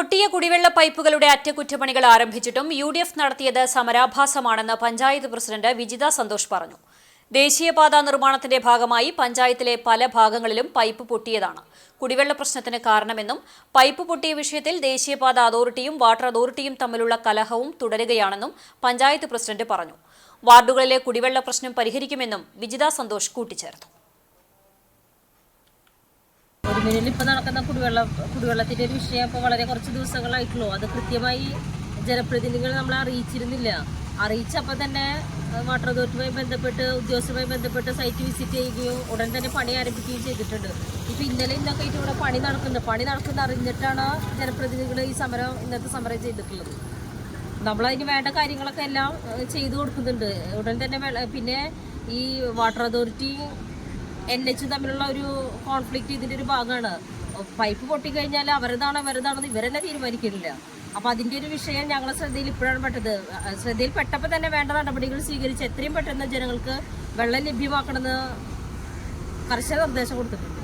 പൊട്ടിയ കുടിവെള്ള പൈപ്പുകളുടെ അറ്റകുറ്റപ്പണികൾ ആരംഭിച്ചിട്ടും യു ഡി എഫ് നടത്തിയത് സമരാഭാസമാണെന്ന് പഞ്ചായത്ത് പ്രസിഡന്റ് വിജിത സന്തോഷ് പറഞ്ഞു. ദേശീയപാത നിർമ്മാണത്തിന്റെ ഭാഗമായി പഞ്ചായത്തിലെ പല ഭാഗങ്ങളിലും പൈപ്പ് പൊട്ടിയതാണ്. കുടിവെള്ള പ്രശ്നത്തിന് കാരണമെന്നും പൈപ്പ് പൊട്ടിയ വിഷയത്തിൽ ദേശീയപാത അതോറിറ്റിയും വാട്ടർ അതോറിറ്റിയും തമ്മിലുള്ള കലഹവും തുടരുകയാണെന്നും പഞ്ചായത്ത് പ്രസിഡന്റ് പറഞ്ഞു. വാർഡുകളിലെ കുടിവെള്ള പ്രശ്നം പരിഹരിക്കുമെന്നും വിജിത സന്തോഷ് കൂട്ടിച്ചേർത്തു. മിനിൽ ഇപ്പൊ നടക്കുന്ന കുടിവെള്ള കുടിവെള്ളത്തിന്റെ ഒരു വിഷയം ഇപ്പൊ വളരെ കുറച്ച് ദിവസങ്ങളായിട്ടുള്ളൂ. അത് കൃത്യമായി ജനപ്രതിനിധികൾ നമ്മൾ അറിയിച്ചിരുന്നില്ല. അറിയിച്ചപ്പോൾ തന്നെ വാട്ടർ അതോറിറ്റിയുമായി ബന്ധപ്പെട്ട് ഉദ്യോഗസ്ഥരുമായി ബന്ധപ്പെട്ട് സൈറ്റ് വിസിറ്റ് ചെയ്യുകയും ഉടൻ തന്നെ പണി ആരംഭിക്കുകയും ചെയ്തിട്ടുണ്ട്. ഇപ്പൊ ഇന്നലെ ഇന്നൊക്കെ ആയിട്ട് ഇവിടെ പണി നടക്കുന്നുണ്ട്. പണി നടക്കുന്ന അറിഞ്ഞിട്ടാണ് ജനപ്രതിനിധികൾ ഈ സമരം ഇന്നത്തെ സമരം ചെയ്തിട്ടുള്ളത്. നമ്മളതിന് വേണ്ട കാര്യങ്ങളൊക്കെ എല്ലാം ചെയ്തു കൊടുക്കുന്നുണ്ട്. ഉടൻ തന്നെ പിന്നെ ഈ വാട്ടർ അതോറിറ്റി എൻ എച്ച് തമ്മിലുള്ള ഒരു കോൺഫ്ലിക്റ്റ് ഇതിന്റെ ഒരു ഭാഗമാണ്. പൈപ്പ് പൊട്ടിക്കഴിഞ്ഞാൽ അവരതാണ് അവരതാണെന്ന് ഇവരെന്നെ തീരുമാനിക്കുന്നില്ല അപ്പൊ അതിന്റെ ഒരു വിഷയം ഞങ്ങളെ ശ്രദ്ധയിൽ ഇപ്പോഴാണ് പെട്ടത്. ശ്രദ്ധയിൽ പെട്ടപ്പോൾ തന്നെ വേണ്ട നടപടികൾ സ്വീകരിച്ച് എത്രയും പെട്ടെന്ന് ജനങ്ങൾക്ക് വെള്ളം ലഭ്യമാക്കണമെന്ന് കർശന നിർദ്ദേശം കൊടുത്തിട്ടുണ്ട്.